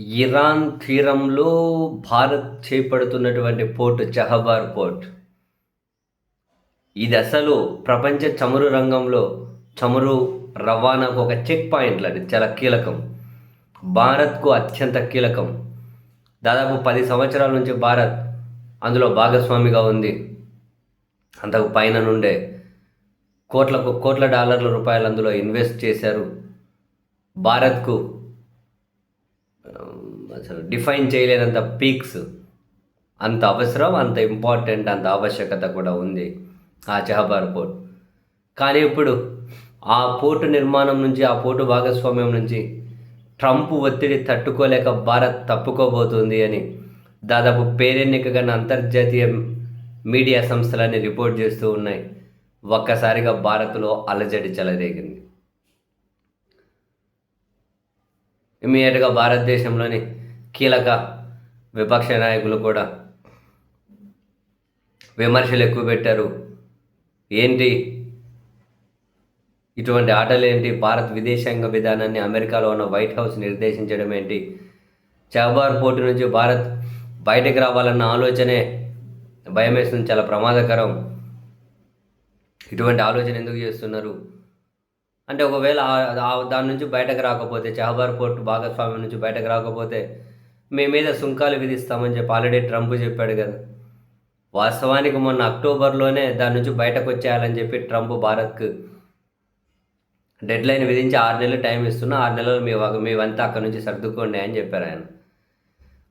Iran తీరంలో భారత్ చేపడుతున్నటువంటి port Chabahar port. ఇది అసలు ప్రపంచ చమురు రంగంలో చమురు రవాణాకు ఒక చెక్ పాయింట్ అది చాలా కీలకం. భారత్కు అత్యంత కీలకం. దాదాపు పది సంవత్సరాల నుంచి భారత్ అందులో భాగస్వామిగా ఉంది. అంతకు పైన నుండే కోట్లకు కోట్ల డాలర్ల రూపాయలు అందులో ఇన్వెస్ట్ చేశారు. భారత్కు అసలు డిఫైన్ చేయలేనంత పీక్స్ అంత అవసరం అంత ఇంపార్టెంట్ అంత ఆవశ్యకత కూడా ఉంది ఆ చహబార్ పోర్ట్. కానీ ఇప్పుడు ఆ పోర్టు నిర్మాణం నుంచి ఆ పోర్టు భాగస్వామ్యం నుంచి ట్రంప్ ఒత్తిడి తట్టుకోలేక భారత్ తప్పుకోబోతుంది అని దాదాపు పేరెన్నికగా అంతర్జాతీయ మీడియా సంస్థలన్నీ రిపోర్ట్ చేస్తూ ఉన్నాయి. ఒక్కసారిగా భారత్లో అలజడి చెలరేగింది. ఇమీడియట్గా భారతదేశంలోని కీలక విపక్ష నాయకులు కూడా విమర్శలు ఎక్కువ పెట్టారు. ఏంటి? ఇటువంటి ఆటలు ఏంటి? భారత్ విదేశాంగ విధానాన్ని అమెరికాలో ఉన్న వైట్ హౌస్ నిర్దేశించడం ఏంటి? చబార్ పోర్టు నుంచి భారత్ బయటకు రావాలన్న ఆలోచనే భయం వేస్తుంది చాలా ప్రమాదకరం. ఇటువంటి ఆలోచన ఎందుకు చేస్తున్నారు? అంటే ఒకవేళ దాని నుంచి బయటకు రాకపోతే చహబార్ పోర్టు భాగస్వామ్యం నుంచి బయటకు రాకపోతే మీ మీద సుంకాలు విధిస్తామని చెప్పి ఆల్రెడీ ట్రంప్ చెప్పాడు కదా. వాస్తవానికి మొన్న అక్టోబర్లోనే దాని నుంచి బయటకు వచ్చేయాలని చెప్పి ట్రంప్ భారత్కు డెడ్ లైన్ విధించి ఆరు నెలలు టైం ఇస్తున్నా ఆరు నెలలు మీ వగ- మీవంతా అక్కడ నుంచి సర్దుకోండి అని చెప్పారు ఆయన.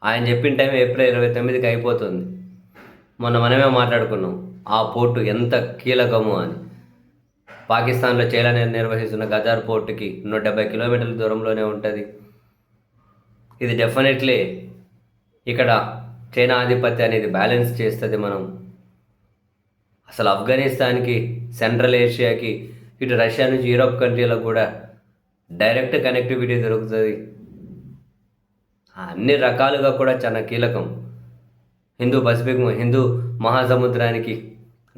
ఆయన చెప్పిన టైం ఏప్రిల్ ఇరవై తొమ్మిదికి అయిపోతుంది. మొన్న మనమే మాట్లాడుకున్నాం ఆ పోర్టు ఎంత కీలకము అని. పాకిస్తాన్లో చైనా నిర్వహిస్తున్న గజార్ పోర్టుకి నూట డెబ్బై కిలోమీటర్ల దూరంలోనే ఉంటుంది. ఇది డెఫినెట్లీ ఇక్కడ చైనా ఆధిపత్యం అనేది బ్యాలెన్స్ చేస్తుంది మనం. అసలు ఆఫ్ఘనిస్తాన్కి సెంట్రల్ ఏషియాకి ఇటు రష్యా నుంచి యూరోప్ కంట్రీలకు కూడా డైరెక్ట్ కనెక్టివిటీ దొరుకుతుంది. అన్ని రకాలుగా కూడా చాలా కీలకం. హిందూ పసిఫిక్ హిందూ మహాసముద్రానికి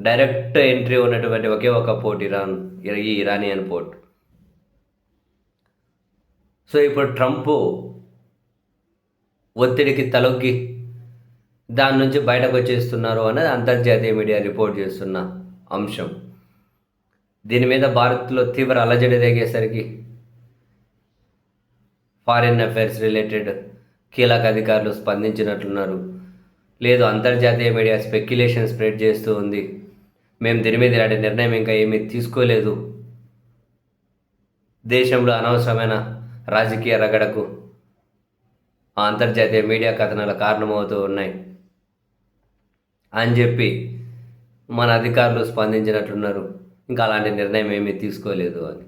డైరెక్ట్ ఎంట్రీ ఉన్నటువంటి ఒకే ఒక పోర్ట్ ఇరాన్ ఈ ఇరానియన్ పోర్ట్. సో ఇప్పుడు ట్రంప్ ఒత్తిడికి తలొగ్గి దాని నుంచి బయటకు వచ్చేస్తున్నారు అన్నది అంతర్జాతీయ మీడియా రిపోర్ట్ చేస్తున్న అంశం. దీని మీద భారత్లో తీవ్ర అలజడి రేగేసరికి ఫారిన్ అఫైర్స్ రిలేటెడ్ కీలక అధికారులు స్పందించినట్లున్నారు. లేదు అంతర్జాతీయ మీడియా స్పెక్యులేషన్ స్ప్రెడ్ చేస్తూ ఉంది. మేము దీని మీద ఇలాంటి నిర్ణయం ఇంకా ఏమీ తీసుకోలేదు. దేశంలో అనవసరమైన రాజకీయ రగడకు ఆ అంతర్జాతీయ మీడియా కథనాలు కారణమవుతూ ఉన్నాయి. అని చెప్పి మన అధికారులు స్పందించినట్లున్నారు. ఇంకా అలాంటి నిర్ణయం ఏమీ తీసుకోలేదు అని.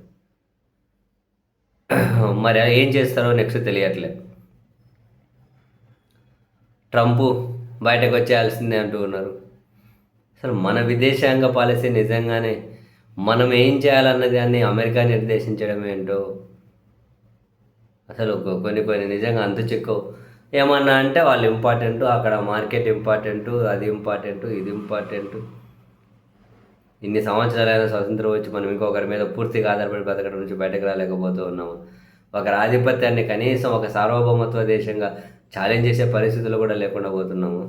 మరి ఏం చేస్తారో నెక్స్ట్ తెలియట్లే. ట్రంప్ బయటకు వచ్చేయాల్సిందే అంటూ ఉన్నారు. అసలు మన విదేశాంగ పాలసీ నిజంగానే మనం ఏం చేయాలన్నది అని అమెరికా నిర్దేశించడం ఏంటో? అసలు కొన్ని కొన్ని నిజంగా అంత చిక్కవు. ఏమన్నా అంటే వాళ్ళు ఇంపార్టెంట్ అక్కడ మార్కెట్ ఇంపార్టెంట్ అది ఇంపార్టెంట్ ఇది ఇంపార్టెంట్ ఇన్ని సంవత్సరాలైన స్వతంత్రం వచ్చి మనం ఇంకొకరి మీద పూర్తిగా ఆధారపడి బతకడం నుంచి బయటకు రాలేకపోతూ ఉన్నాము. ఒకరి ఆధిపత్యాన్ని కనీసం ఒక సార్వభౌమత్వ దేశంగా ఛాలెంజ్ చేసే పరిస్థితులు కూడా లేకుండా పోతున్నాము.